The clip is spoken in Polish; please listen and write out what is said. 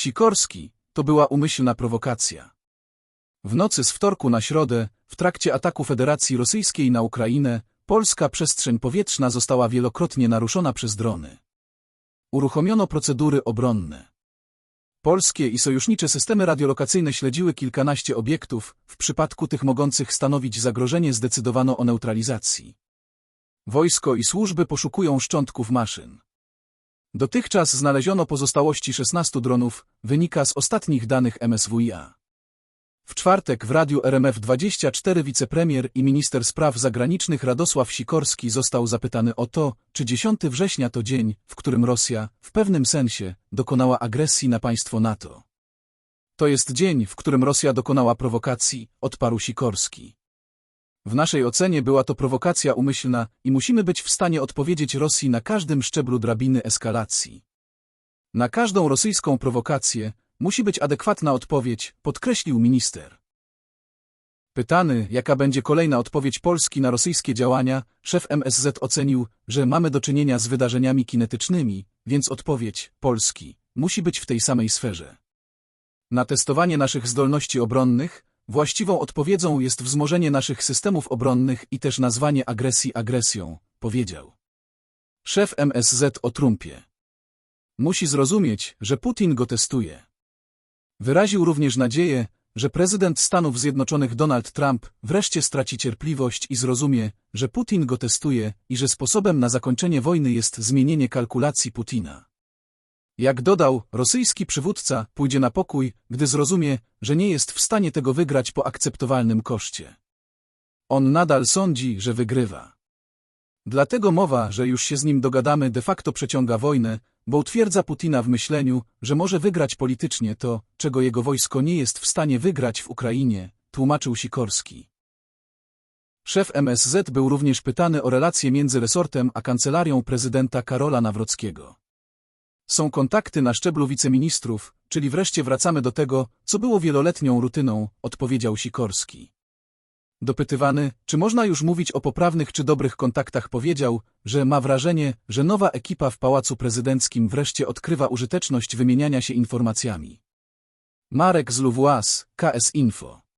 Sikorski, to była umyślna prowokacja. W nocy z wtorku na środę, w trakcie ataku Federacji Rosyjskiej na Ukrainę, polska przestrzeń powietrzna została wielokrotnie naruszona przez drony. Uruchomiono procedury obronne. Polskie i sojusznicze systemy radiolokacyjne śledziły kilkanaście obiektów, w przypadku tych mogących stanowić zagrożenie zdecydowano o neutralizacji. Wojsko i służby poszukują szczątków maszyn. Dotychczas znaleziono pozostałości 16 dronów, wynika z ostatnich danych MSWiA. W czwartek w Radiu RMF24 wicepremier i minister spraw zagranicznych Radosław Sikorski został zapytany o to, czy 10 września to dzień, w którym Rosja, w pewnym sensie, dokonała agresji na państwo NATO. To jest dzień, w którym Rosja dokonała prowokacji, odparł Sikorski. W naszej ocenie była to prowokacja umyślna i musimy być w stanie odpowiedzieć Rosji na każdym szczeblu drabiny eskalacji. Na każdą rosyjską prowokację musi być adekwatna odpowiedź, podkreślił minister. Pytany, jaka będzie kolejna odpowiedź Polski na rosyjskie działania, szef MSZ ocenił, że mamy do czynienia z wydarzeniami kinetycznymi, więc odpowiedź Polski musi być w tej samej sferze. Na testowanie naszych zdolności obronnych właściwą odpowiedzią jest wzmożenie naszych systemów obronnych i też nazwanie agresji agresją, powiedział. Szef MSZ o Trumpie. Musi zrozumieć, że Putin go testuje. Wyraził również nadzieję, że prezydent Stanów Zjednoczonych Donald Trump wreszcie straci cierpliwość i zrozumie, że Putin go testuje i że sposobem na zakończenie wojny jest zmienienie kalkulacji Putina. Jak dodał, rosyjski przywódca pójdzie na pokój, gdy zrozumie, że nie jest w stanie tego wygrać po akceptowalnym koszcie. On nadal sądzi, że wygrywa. Dlatego mowa, że już się z nim dogadamy de facto przeciąga wojnę, bo utwierdza Putina w myśleniu, że może wygrać politycznie to, czego jego wojsko nie jest w stanie wygrać w Ukrainie, tłumaczył Sikorski. Szef MSZ był również pytany o relacje między resortem a kancelarią prezydenta Karola Nawrockiego. Są kontakty na szczeblu wiceministrów, czyli wreszcie wracamy do tego, co było wieloletnią rutyną, odpowiedział Sikorski. Dopytywany, czy można już mówić o poprawnych czy dobrych kontaktach powiedział, że ma wrażenie, że nowa ekipa w Pałacu Prezydenckim wreszcie odkrywa użyteczność wymieniania się informacjami. Marek z Louvois, KS Info